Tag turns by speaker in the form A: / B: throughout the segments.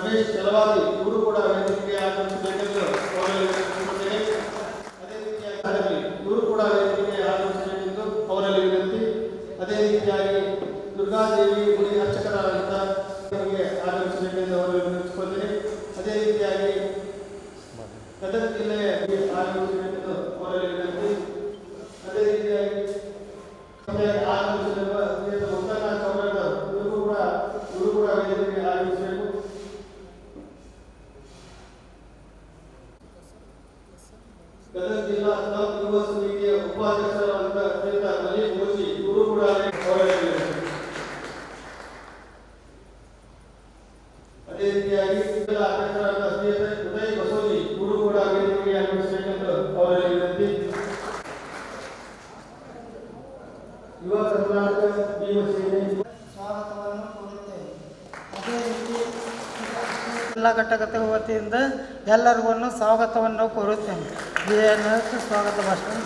A: ರಮೇಶ್ ಕೆಲವಾದಿ ಇವರು ಕೂಡ ವೇದಿಕೆಗೆ ಆಗಮಿಸಬೇಕೆಂದು ಅದೇ ರೀತಿಯಾಗಿ ಇವರು ಕೂಡ ವೇದಿಕೆಗೆ ಆಗಮಿಸಬೇಕೆಂದು ಅವರಲ್ಲಿ ವಿನಂತಿ. ಅದೇ ರೀತಿಯಾಗಿ ದುರ್ಗಾದೇವಿ ಗುಡಿ ಅರ್ಚಕರಾದಂಥ ಆಗಮಿಸಬೇಕೆಂದು ಅವರಲ್ಲಿ ವಿನಂತಿಸಿಕೊಳ್ತೇನೆ ಅದೇ ರೀತಿಯಾಗಿ ಗದಗ ಜಿಲ್ಲೆಯ ಆಗಮಿಸಬೇಕೆಂದು ಅವರಲ್ಲಿ ವಿನಂತಿ. ಅದೇ ರೀತಿಯಾಗಿ ಆಗಮಿಸಿರುವ ಶ್ರೀಯುತ ಮಂಗನಾಥ್ ಅವರನ್ನು ಇವರು ಕೂಡ ಇವರು ಕೂಡ ವೇದಿಕೆಗೆ ಆಗಮಿಸಬೇಕು ಗದಗ ಜಿಲ್ಲಾ ಕ್ಲಬ್ ಯುವ ಸಮಿತಿಯ ಉಪಾಧ್ಯಕ್ಷರಾದ ಶ್ರೀಯುತ ಮಲೀಕ್ ಮೋಶಿ ಇವರು ಕೂಡ ವಿನಂತಿ. ಅದೇ ರೀತಿಯಾಗಿ ಜಿಲ್ಲಾ ಅಧ್ಯಕ್ಷರಾದ ಶ್ರೀಯುತ ಉದಯ್ ಬಸೋಜಿ ಇವರು ಕೂಡ ವೇದಿಕೆಗೆ ಆಗಮಿಸಬೇಕೆಂದು ವಿನಂತಿ ಯುವ ಕರ್ನಾಟಕ ಭೀಮಸೇನೆ
B: ಸ್ವಾಗತವನ್ನು ಕೋರುತ್ತೇವೆ ಅದೇ ರೀತಿ ಜಿಲ್ಲಾ ಘಟಕದ ವತಿಯಿಂದ ಎಲ್ಲರಿಗೂ ಸ್ವಾಗತವನ್ನು ಕೋರುತ್ತೇನೆ. ಸ್ವಾಗತ ಭಾಷಣ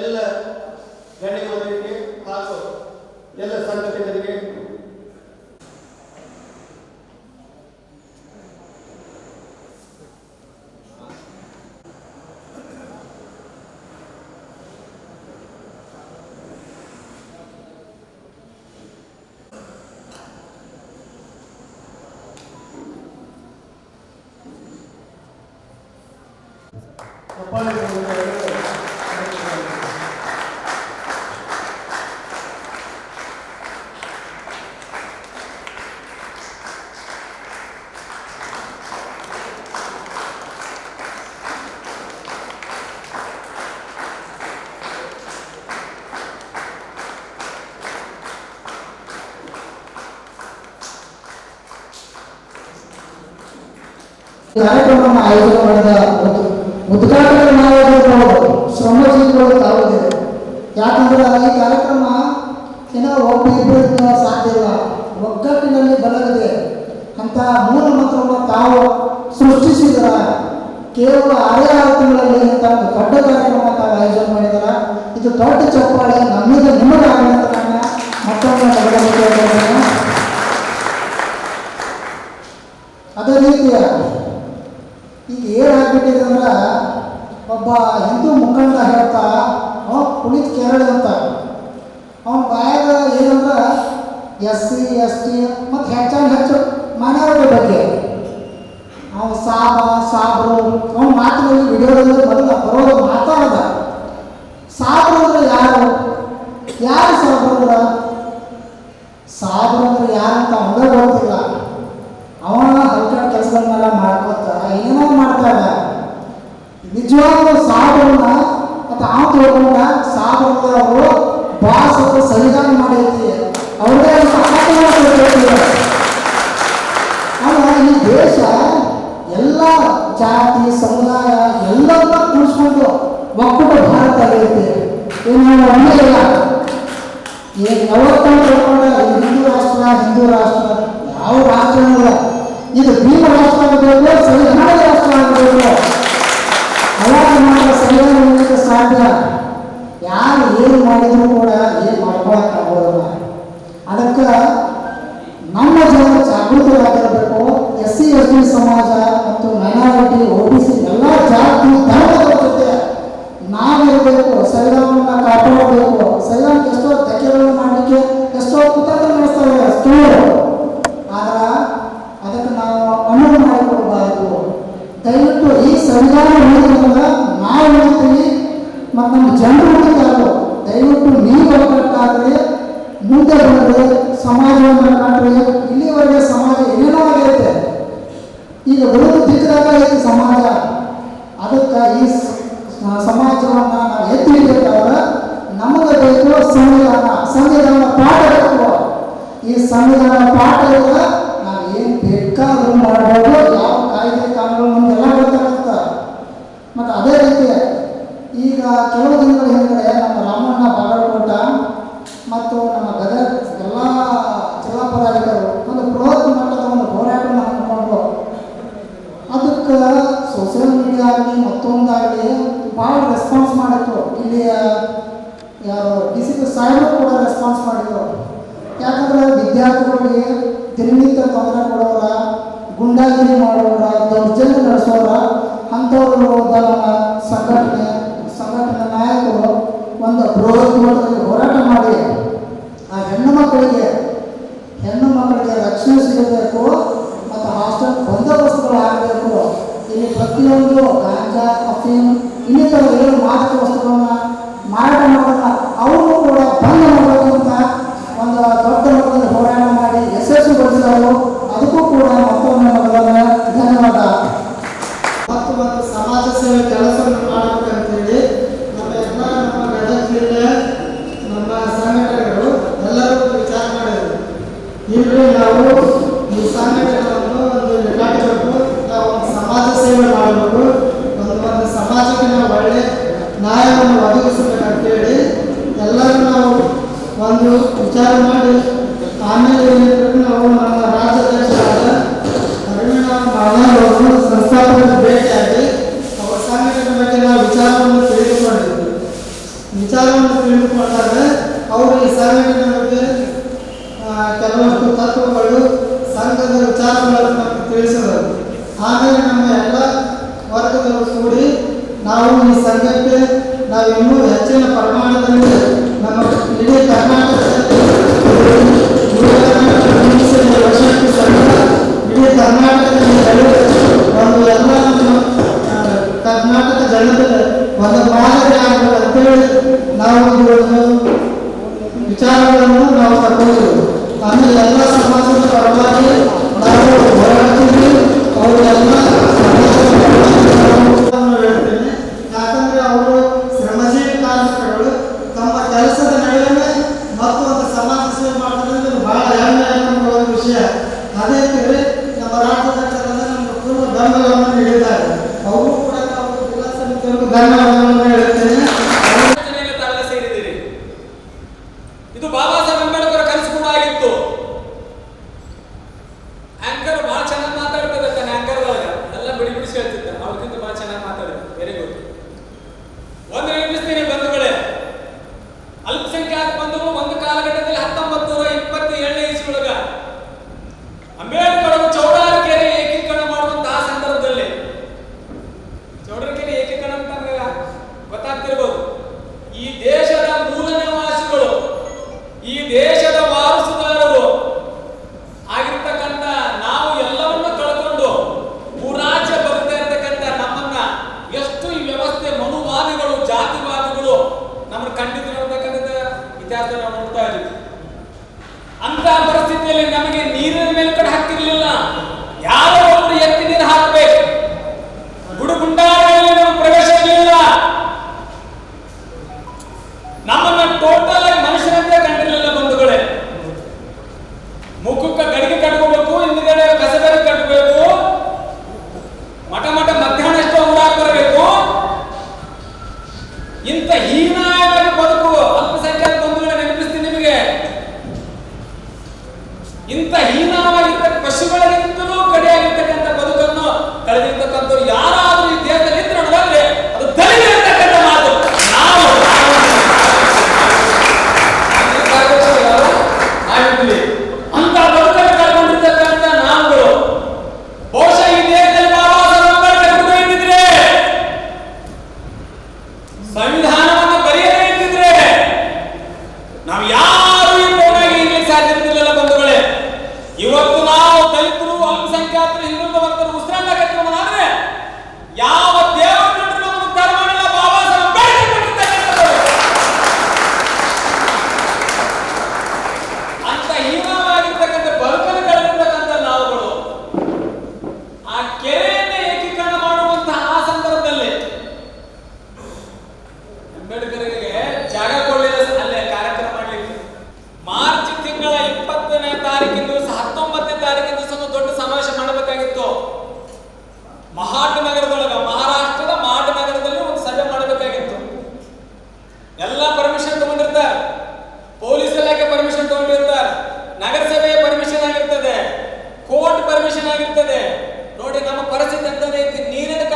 A: ಎಲ್ಲ ಗಣ್ಯರಿಗೆ ಹಾಗೂ ಎಲ್ಲ ಸಂಘಟಕರಿಗೆ
B: ಕಾರ್ಯಕ್ರಮವನ್ನು ಆಯೋಜನೆ ಮಾಡಿದ ಉದ್- ಉದ್ಘಾಟನೆ ಮಾಡೋದು ಶ್ರಮಜೀವಿಗಳು ತಾವುದಿದೆ. ಯಾಕಂದ್ರೆ ಈ ಕಾರ್ಯಕ್ರಮ ಏನೋ ಒಬ್ಬ ಇಬ್ಬರು ಸಾಧ್ಯ ಇಲ್ಲ. ಒಗ್ಗಟ್ಟಿನಲ್ಲಿ ಬಲವಿದೆ. ಅಂತ ಮೂಲ ಮಂತ್ರವನ್ನು ತಾವು ಸೃಷ್ಟಿಸಿದ್ರ ಕೇವಲ ಆರೇ ಆರು ತಿಂಗಳಲ್ಲಿ ಇಂಥ ಒಂದು ದೊಡ್ಡ ಕಾರ್ಯಕ್ರಮ ತಾವು ಆಯೋಜನೆ ಮಾಡಿದಾರ ಇದು ದೊಡ್ಡ ಚಪ್ಪಾಳೆ. ನಮ್ಮಿಂದ ನಿಮಗಾಗಲಿ ಅಂತ ನಾನು ಮತ್ತೊಮ್ಮೆ ಅದೇ ರೀತಿಯ ಅಂದ್ರೆ ಒಬ್ಬ ಹಿಂದೂ ಮುಖಂಡ ಹೇಳ್ತಾ ಅವ್ನು ಪುನೀತ್ ಕೇರಳ ಅಂತ. ಅವನ ಬಾಯಾಗ ಏನಂದ್ರೆ, ಎಸ್ ಸಿ, ಎಸ್ ಟಿ ಮತ್ತು ಹೆಚ್ಚಾಗಿ ಹೆಚ್ಚು ಮನೆಯವರ ಬಗ್ಗೆ. ಅವನು ಸಾಬ ಸಾಬ್ರು, ಅವನ ಮಾತಿನಲ್ಲಿ ವಿಡಿಯೋದಲ್ಲಿ ಬರಲ್ಲ ಬರೋದು ಮಾತಾಡದ. ಸಾಬ್ರು ಅಂದ್ರೆ ಯಾರು? ಯಾರು ಸಾಬ್ರು ಅಂದ್ರೆ ಸಾಬ್ರು ಅಂದ್ರೆ ಯಾರು ಅಂತ ಅವನಿಗೆ ಗೊತ್ತಿಲ್ಲ ಅವನ ಹಲ್ಕಟ್ ಕೆಲಸಗಳನ್ನೆಲ್ಲ ಮಾಡ್ಕೊತ ಏನೋ ಮಾಡ್ತಾರ ನಿಜವಾಗ್ಲೂ ಸಾಬರನ್ನ ಮತ್ತು ಅವ್ನು ತಿಳ್ಕೊಂಡ ಸಾಬರದ ಅವರು ಬಾಸ್ ಅಥವಾ ಸಂವಿಧಾನ ಮಾಡೈತಿ ಅವ್ರದೇ ಅಂತ ಆಟವಾಡ್ತಿರ್ತಾರೆ ಅಲ್ಲ ಈ ದೇಶ ಎಲ್ಲ ಜಾತಿ, ಸಮುದಾಯ ಎಲ್ಲವನ್ನ ಕೂಡಿಸ್ಕೊಂಡು ಒಕ್ಕೂಟ ಭಾರತ ಆಗೈತಿ ಏನು ಒಂದೇ ಇಲ್ಲ ಯಾವತ್ತೂ ಹಿಂದೂ ರಾಷ್ಟ್ರ ಹಿಂದೂ ರಾಷ್ಟ್ರ, ಯಾವ ರಾಷ್ಟ್ರ ಇದು ಭೀಮ ರಾಷ್ಟ್ರ ಆಗಬೇಕು ಸಂವಿಧಾನದ ರಾಷ್ಟ್ರ ಆಗಬೇಕು. ಅವಾಗ ಮಾತ್ರ ಸಂವಿಧಾನ ಸಾಧ್ಯ. ಯಾರು ಏನು ಮಾಡಿದ್ರು ಕೂಡ ಏನು ಮಾಡ್ಕೊಳಕ್ ಸ್ಥಳೀಯರು ಆದ್ರೆ ಅದಕ್ಕೆ ನಾವು ಮಾಡಿಕೊಡಬಾರದು ದಯವಿಟ್ಟು ಈ ಸಂವಿಧಾನ ಉಳಿದ್ರಿಂದ ನಾವು ಉಳಿತೀವಿ ಮತ್ತು ನಮ್ಮ ಜನರು ದಯವಿಟ್ಟು ನೀವು ಮುಂದೆ ಬಂದರೆ ಸಮಾಜವನ್ನು ಕಾಣ್ರಿ ಇಲ್ಲಿವರೆಗೆ ಸಮಾಜ ಏನೇನೋ ಆಗೈತೆ. ಈಗ ಬರೋದು ದಿಕ್ಕದಾಗ ಐತಿ ಸಮಾಜ. ಅದಕ್ಕೆ ಈ ಸಮಾಜವನ್ನು ನಾವು ಎತ್ತಿ ಹಿಡಿಬೇಕಾದ್ರೆ ನಮಗೆ ಬೇಕು ಸಂವಿಧಾನ ಸಂವಿಧಾನ ಪಾಠ ಬೇಕು ಈ ಸಂವಿಧಾನ ತಿರುಗಿತ ತೊಂದರೆ ಕೊಡೋರ ಗುಂಡಾಗಿರಿ ಮಾಡೋರ ದೌರ್ಜನ್ಯ ನಡೆಸೋರ ಅಂಥವ್ರ ಸಂಘಟನೆ ಸಂಘಟನೆ ನಾಯಕರು ಒಂದು ಬೃಹತ್ ಮಟ್ಟದಲ್ಲಿ
C: Hallelujah. ಇಂಥ ಹೀನವಾಗಿರ್ತಕ್ಕ ಪಶುಗಳಿಗಿಂತಲೂ ಕಡೆಯಾಗಿರ್ತಕ್ಕಂಥ ಬದುಕನ್ನು ಕಳೆದಿರ್ತಕ್ಕಂಥವ್ರು ಯಾರು?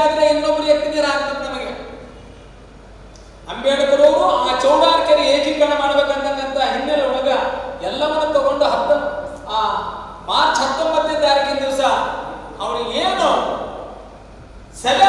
C: ಆಗಿದ್ರೆ ಇನ್ನೊಬ್ಬರು ಎತ್ತಿದೀರ ಆಗ್ತದೆ ನಮಗೆ. ಅಂಬೇಡ್ಕರ್ ಅವರು ಆ ಚೌಡಾರ್ಕೆರೆ ಏಕೀಕರಣ ಮಾಡಬೇಕಂತ ಹಿನ್ನೆಲೆ ಒಳಗ ಎಲ್ಲವನ್ನು ತಗೊಂಡು ಹತ್ತ, ಆ ಮಾರ್ಚ್ ಹತ್ತೊಂಬತ್ತನೇ ತಾರೀಕಿನ ದಿವಸ ಅವನಿಗೆ ಏನು ಸಭೆ